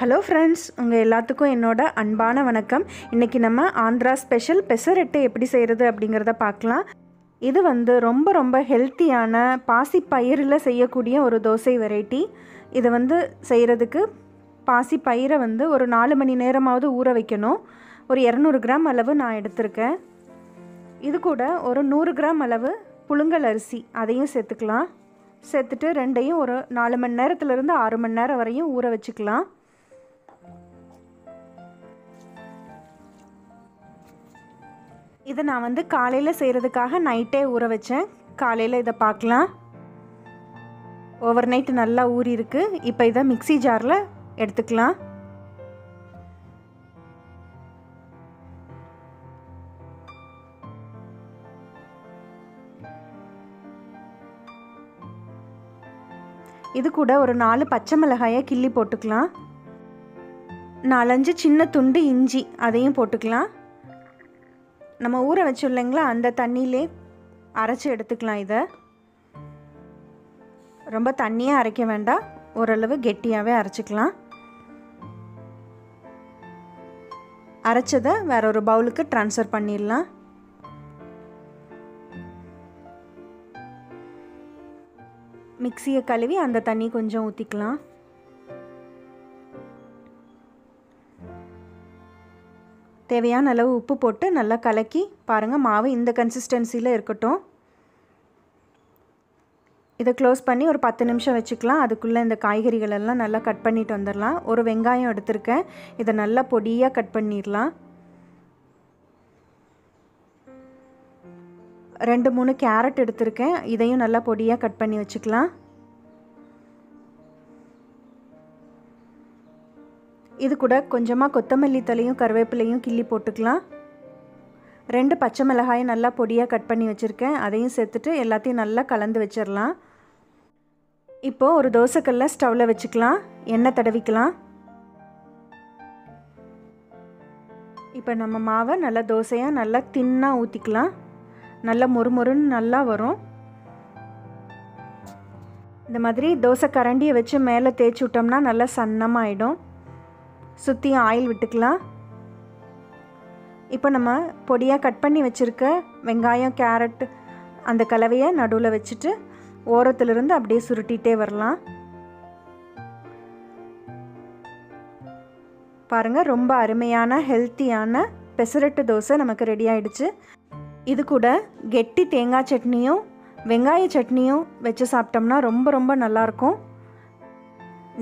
Hello friends உங்கள் எல்லாத்துக்கும் என்னோட அன்பான வணக்கம். இன்றைக்கி நம்ம ஆந்திரா ஸ்பெஷல் பெசரெட்டு எப்படி செய்கிறது அப்படிங்கிறத பார்க்கலாம். இது வந்து ரொம்ப ரொம்ப ஹெல்த்தியான பாசி பயிரில் செய்யக்கூடிய ஒரு தோசை வெரைட்டி இதை வந்து செய்கிறதுக்கு பாசி பயிரை வந்து ஒரு நாலு மணி நேரமாவது ஊற வைக்கணும். ஒரு இரநூறு கிராம் அளவு நான் எடுத்திருக்கேன். இது கூட ஒரு நூறு கிராம் அளவு புழுங்கல் அரிசி அதையும் சேர்த்துக்கலாம். சேர்த்துட்டு ரெண்டையும் ஒரு நாலு மணி நேரத்துலேருந்து ஆறு மணி நேரம் வரையும் ஊற வச்சுக்கலாம். இதை நான் வந்து காலையில் செய்கிறதுக்காக நைட்டே ஊற வச்சேன். காலையில் இதை பார்க்கலாம். ஓவர் நைட் நல்லா ஊறி இருக்கு. இப்போ இதை மிக்சி ஜாரில் எடுத்துக்கலாம். இது கூட ஒரு நாலு பச்சை மிளகாயை கிள்ளி போட்டுக்கலாம். நாலஞ்சு சின்ன துண்டு இஞ்சி அதையும் போட்டுக்கலாம். நம்ம ஊற வச்சோம் இல்லைங்களா? அந்த தண்ணியிலே அரைச்சி எடுத்துக்கலாம் இதை. ரொம்ப தண்ணியாக அரைக்க வேண்டாம். ஓரளவு கெட்டியாகவே அரைச்சிக்கலாம். அரைச்சதை வேற ஒரு பவுலுக்கு ட்ரான்ஸ்ஃபர் பண்ணிடலாம். மிக்சியை கழுவி அந்த தண்ணி கொஞ்சம் ஊற்றிக்கலாம் தேவையான அளவு உப்பு போட்டு நல்லா கலக்கி பாருங்கள் மாவு இந்த கன்சிஸ்டன்சியில் இருக்கட்டும். இதை க்ளோஸ் பண்ணி ஒரு பத்து நிமிஷம் வச்சுக்கலாம். அதுக்குள்ளே இந்த காய்கறிகள் எல்லாம் நல்லா கட் பண்ணிட்டு வந்துடலாம். ஒரு வெங்காயம் எடுத்திருக்கேன். இதை நல்லா பொடியாக கட் பண்ணிடலாம். ரெண்டு மூணு கேரட் எடுத்திருக்கேன். இதையும் நல்லா பொடியாக கட் பண்ணி வச்சுக்கலாம். இது கூட கொஞ்சமாக கொத்தமல்லி தலையும் கருவேப்பிலையும் கிள்ளி போட்டுக்கலாம். ரெண்டு பச்சை மிளகாயை நல்லா பொடியாக கட் பண்ணி வச்சுருக்கேன். அதையும் சேர்த்துட்டு எல்லாத்தையும் நல்லா கலந்து வச்சிடலாம். இப்போது ஒரு தோசைக்கல்ல ஸ்டவ்வில் வச்சுக்கலாம். எண்ணெய் தடவிக்கலாம். இப்போ நம்ம மாவை நல்லா தோசையாக நல்லா தின்னாக ஊற்றிக்கலாம் நல்லா மொறுமொறுன்னு நல்லா வரும். இந்த மாதிரி தோசை கரண்டியை வச்சு மேலே தேய்ச்சி விட்டோம்னா நல்லா சன்னமாகிடும் சுற்றியும் ஆயில் விட்டுக்கலாம். இப்போ நம்ம பொடியாக கட் பண்ணி வச்சுருக்க வெங்காயம் கேரட் அந்த கலவையை நடுவில் வச்சுட்டு ஓரத்துலேருந்து அப்படியே சுருட்டிகிட்டே வரலாம். பாருங்கள் ரொம்ப அருமையான ஹெல்த்தியான பெசரட்டு தோசை நமக்கு ரெடி ஆயிடுச்சு. இது கூட கெட்டி தேங்காய் சட்னியும் வெங்காய சட்னியும் வச்சு சாப்பிட்டோம்னா ரொம்ப ரொம்ப நல்லாயிருக்கும்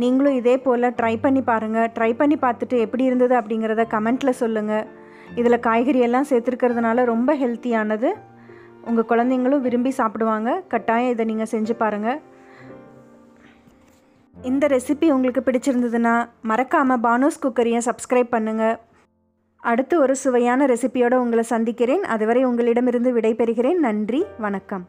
நீங்களும் இதே போல் ட்ரை பண்ணி பாருங்கள் ட்ரை பண்ணி பார்த்துட்டு எப்படி இருந்தது அப்படிங்கிறத கமெண்ட்டில் சொல்லுங்கள் இதில் காய்கறி எல்லாம் சேர்த்துருக்கிறதுனால ரொம்ப ஹெல்த்தியானது உங்கள் குழந்தைங்களும் விரும்பி சாப்பிடுவாங்க. கட்டாயம் இதை நீங்கள் செஞ்சு பாருங்கள் இந்த ரெசிபி உங்களுக்கு பிடிச்சிருந்ததுன்னா மறக்காமல் பானோஸ் குக்கரியை சப்ஸ்கிரைப் பண்ணுங்கள் அடுத்து ஒரு சுவையான ரெசிபியோடு உங்களை சந்திக்கிறேன். அதுவரை உங்களிடமிருந்து விடைபெறுகிறேன். நன்றி வணக்கம்.